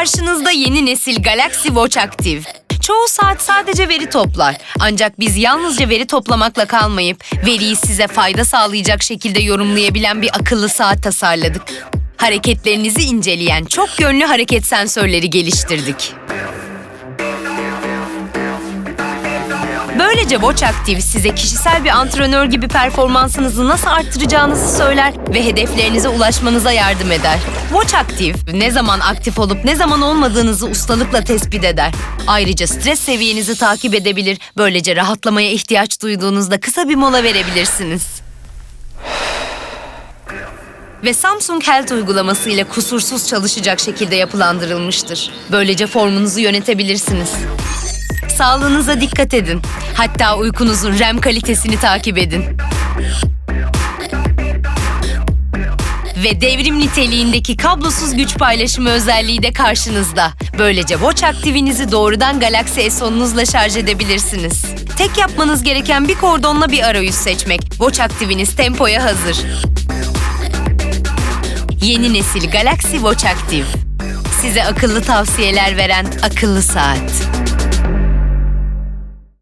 Karşınızda yeni nesil Galaxy Watch Active. Çoğu saat sadece veri toplar. Ancak biz yalnızca veri toplamakla kalmayıp veriyi size fayda sağlayacak şekilde yorumlayabilen bir akıllı saat tasarladık. Hareketlerinizi inceleyen çok yönlü hareket sensörleri geliştirdik. Böylece Watch Active size kişisel bir antrenör gibi performansınızı nasıl arttıracağınızı söyler ve hedeflerinize ulaşmanıza yardım eder. Watch Active ne zaman aktif olup ne zaman olmadığınızı ustalıkla tespit eder. Ayrıca stres seviyenizi takip edebilir. Böylece rahatlamaya ihtiyaç duyduğunuzda kısa bir mola verebilirsiniz. Ve Samsung Health uygulaması ile kusursuz çalışacak şekilde yapılandırılmıştır. Böylece formunuzu yönetebilirsiniz. Sağlığınıza dikkat edin. Hatta uykunuzun REM kalitesini takip edin. Ve devrim niteliğindeki kablosuz güç paylaşımı özelliği de karşınızda. Böylece Watch aktivinizi doğrudan Galaxy S10'unuzla şarj edebilirsiniz. Tek yapmanız gereken bir kordonla bir arayüz seçmek. Watch aktiviniz tempoya hazır. Yeni nesil Galaxy Watch Active. Size akıllı tavsiyeler veren akıllı saat.